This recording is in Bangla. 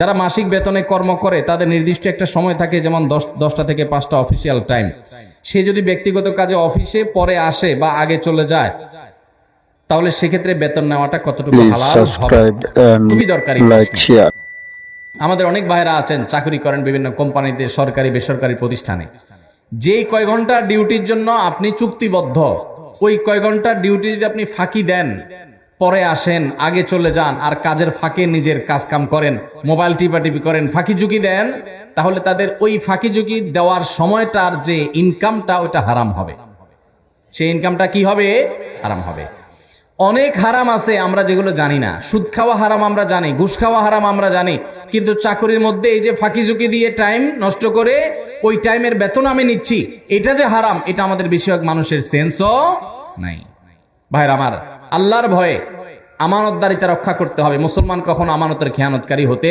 যারা মাসিক বেতনে কর্ম করে তাদের নির্দিষ্ট একটা সময় থাকে যেমন দশ দশটা থেকে পাঁচটা অফিসিয়াল টাইম সে যদি ব্যক্তিগত কাজে অফিসে পরে আসে বা আগে চলে যায় তাহলে সেক্ষেত্রে বেতন নেওয়াটা কতটুকু হালাল খুবই দরকারি. আমাদের অনেক ভাইরা আছেন চাকরি করেন বিভিন্ন কোম্পানিতে সরকারি বেসরকারি প্রতিষ্ঠানে। যেই কয় ঘণ্টা ডিউটির জন্য আপনি চুক্তিবদ্ধ ওই কয় ঘণ্টা ডিউটি যদি আপনি ফাঁকি দেন পরে আসেন, আগে চলে যান আর কাজের ফাঁকে নিজের কাজ কাম করেন। মোবাইল টিপাটিপি করেন, ফাঁকি ঝুঁকি দেন। তাহলে তাদের ওই ফাঁকি ঝুঁকি দেওয়ার সময়টার যে ইনকামটা ওটা হারাম হবে। সেই ইনকামটা কি হবে? হারাম হবে। অনেক হারাম আছে, আমরা যেগুলো জানি না। সুদ খাওয়া হারাম আমরা জানি, ঘুষ খাওয়া হারাম আমরা জানি। কিন্তু চাকরির মধ্যে এই যে ফাঁকি ঝুঁকি দিয়ে টাইম নষ্ট করে, ওই টাইমের বেতন আমি নিচ্ছি। এটা যে হারাম, এটা আমাদের বেশিরভাগ মানুষের সেন্সও নাই। ভাইর আমার আল্লাহর ভয়ে আমানতদারিতা রক্ষা করতে হবে। মুসলমান কখনো আমানতের খেয়ানতকারী হতে